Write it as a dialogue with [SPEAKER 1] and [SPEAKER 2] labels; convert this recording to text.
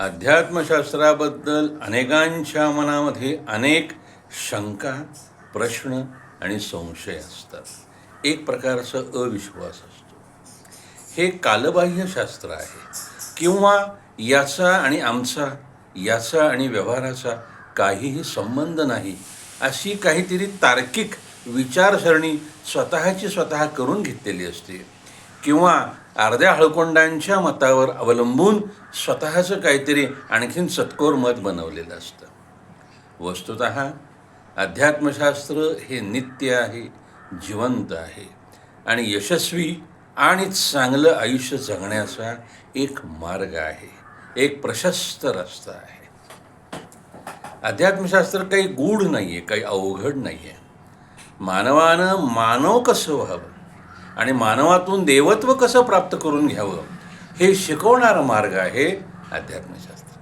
[SPEAKER 1] अध्यात्मशास्त्राबद्दल अनेकांच्या मनामध्ये अनेक शंका प्रश्न आणि संशय असतात. एक प्रकारचा अविश्वास असतो. हे कालबाह्य शास्त्र आहे. किंवा याचा आणि आमचा याचा आणि व्यवहाराचा काहीही संबंध नाही अशी काहीतरी तार्किक विचारसरणी स्वतःची स्वतः करून घेतलेली असते. किंवा अर्ध्या हळकोंडांच्या मतावर अवलंबून स्वतःचं काहीतरी आणखीन सत्कोर मत बनवलेलं असतं. वस्तुत अध्यात्मशास्त्र हे नित्य आहे जिवंत आहे आणि यशस्वी आणि चांगलं आयुष्य जगण्याचा एक मार्ग आहे एक प्रशस्त रस्ता आहे. अध्यात्मशास्त्र काही गूढ नाही आहे काही अवघड नाही आहे मानवानं मानव कसं व्हावं? आणि मानवातून देवत्व कसं प्राप्त करून घ्यावं हे शिकवणारा मार्ग आहे अध्यात्मशास्त्र